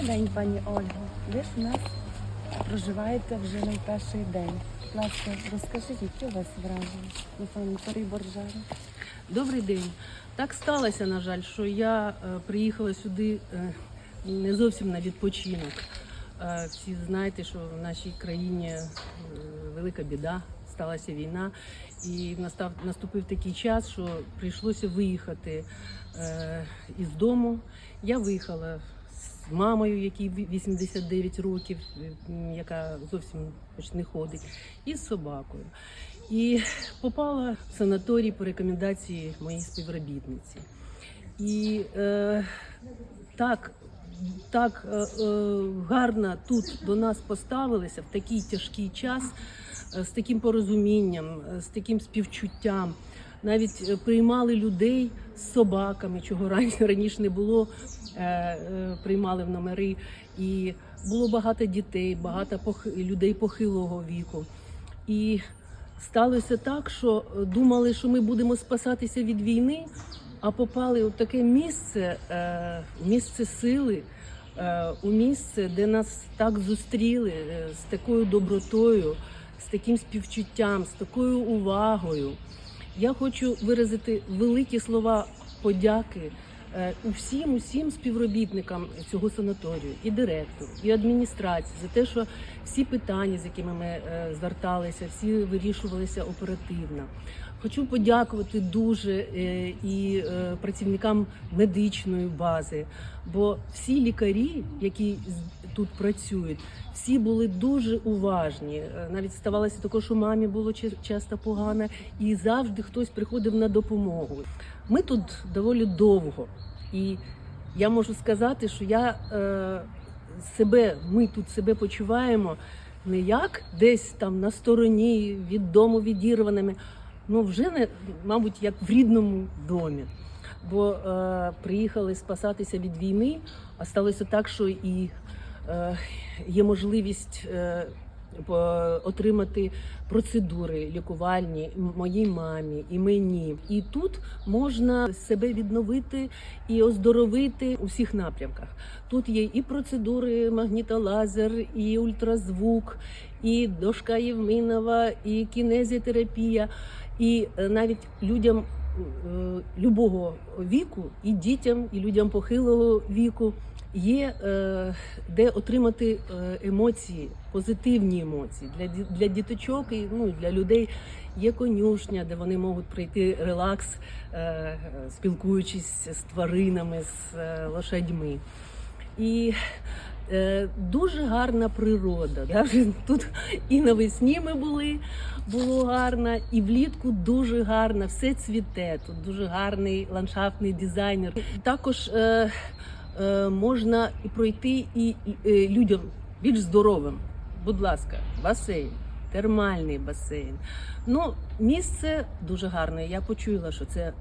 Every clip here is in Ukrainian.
Добрий день, пані Ольго. Ви ж у нас проживаєте вже не перший день. Будь ласка, розкажіть, які у вас враження на санаторії Боржари? Добрий день. Так сталося, на жаль, що я е, приїхала сюди е, не зовсім на відпочинок. Е, всі знаєте, що в нашій країні велика біда, сталася війна, і настав наступив такий час, що прийшлося виїхати із дому. Я виїхала з мамою, якій ві- 89 років, яка зовсім не ходить, і з собакою. І попала в санаторій по рекомендації моєї співробітниці. І е, так, так е, е, гарно тут до нас поставилися в такий тяжкий час, е, з таким порозумінням, е, з таким співчуттям. Навіть приймали людей з собаками, чого раніше раніше не було. е, е, Приймали в номери, і було багато дітей, багато людей похилого віку. І сталося так, що думали, що ми будемо спасатися від війни, а попали у таке місце, е, місце сили, у місце, де нас так зустріли з такою добротою, з таким співчуттям, з такою увагою. Я хочу виразити великі слова подяки е, усім, усім співробітникам цього санаторію, і директору, і адміністрації за те, що всі питання, з якими ми е, зверталися, всі вирішувалися оперативно. Хочу подякувати дуже е, і працівникам медичної бази, бо всі лікарі, які тут працюють, всі були дуже уважні. Е, Навіть ставалося також, що мамі було ча- часто погано, і завжди хтось приходив на допомогу. Ми тут доволі довго, і я можу сказати, що я е, себе, ми тут себе почуваємо не як десь там на стороні від дому відірваними, ну вже не, мабуть, як в рідному домі. Бо е, приїхали спасатися від війни, а сталося так, що і є можливість е, отримати процедури лікувальні моїй мамі і мені. І тут можна себе відновити і оздоровити у всіх напрямках. Тут є і процедури магнітолазер, і ультразвук, і дошка Євминова, і кінезітерапія, і е, навіть людям е, любого віку, і дітям, і людям похилого віку є е, де отримати е, емоції, позитивні емоції для для діточок і ну для людей. Є конюшня, де вони можуть пройти релакс, е, спілкуючись з тваринами, з е, лошадьми. І е, дуже гарна природа. Тут і навесні ми були, було гарно, і влітку дуже гарно, все цвіте. Тут дуже гарний ландшафтний дизайнер. Також е, е, можна пройти і е, людям більш здоровим. Будь ласка, басейн. Термальний басейн. Ну, місце дуже гарне. Я почула, що це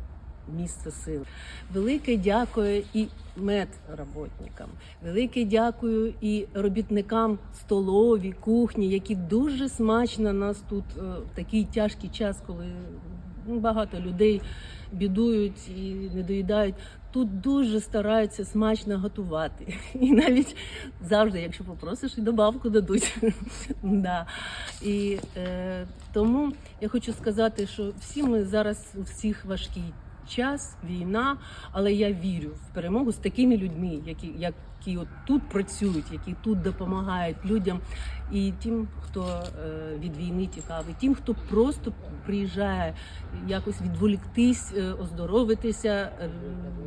місце сил. Велике дякую і медработникам. Велике дякую і робітникам столові, кухні, які дуже смачно нас тут е, в такий тяжкий час, коли багато людей бідують і не доїдають. Тут дуже стараються смачно готувати. І навіть завжди, якщо попросиш, і добавку дадуть. да. І е, тому я хочу сказати, що всі ми зараз у всіх важкий час, війна, але я вірю в перемогу з такими людьми, які, які от тут працюють, які тут допомагають людям, і тим, хто е, від війни тікав, і тим, хто просто приїжджає якось відволіктись, е, оздоровитися е,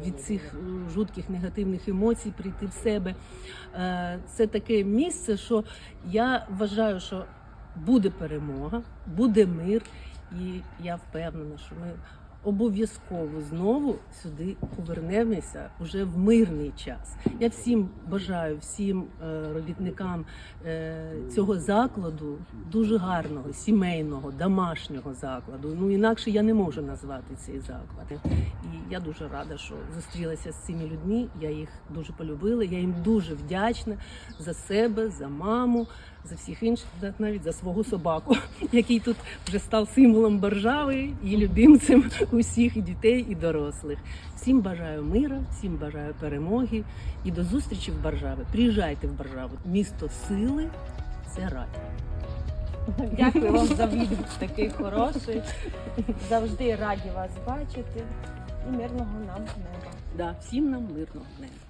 від цих жутких негативних емоцій, прийти в себе. Це таке місце, що я вважаю, що буде перемога, буде мир, і я впевнена, що ми обов'язково знову сюди повернемося уже в мирний час. Я всім бажаю, всім е, робітникам е, цього закладу дуже гарного, сімейного, домашнього закладу. Ну інакше я не можу назвати цей заклад. І я дуже рада, що зустрілася з цими людьми. Я їх дуже полюбила. Я їм дуже вдячна за себе, за маму, за всіх інших, навіть за свого собаку, який тут вже став символом Боржави і любимцем усіх і дітей, і дорослих. Всім бажаю мира, всім бажаю перемоги і до зустрічі в Баржаві. Приїжджайте в Баржаву. Місто сили це рай. Дякую вам за відгук такий хороший. Завжди раді вас бачити і мирного нам неба. Да, всім нам мирного неба.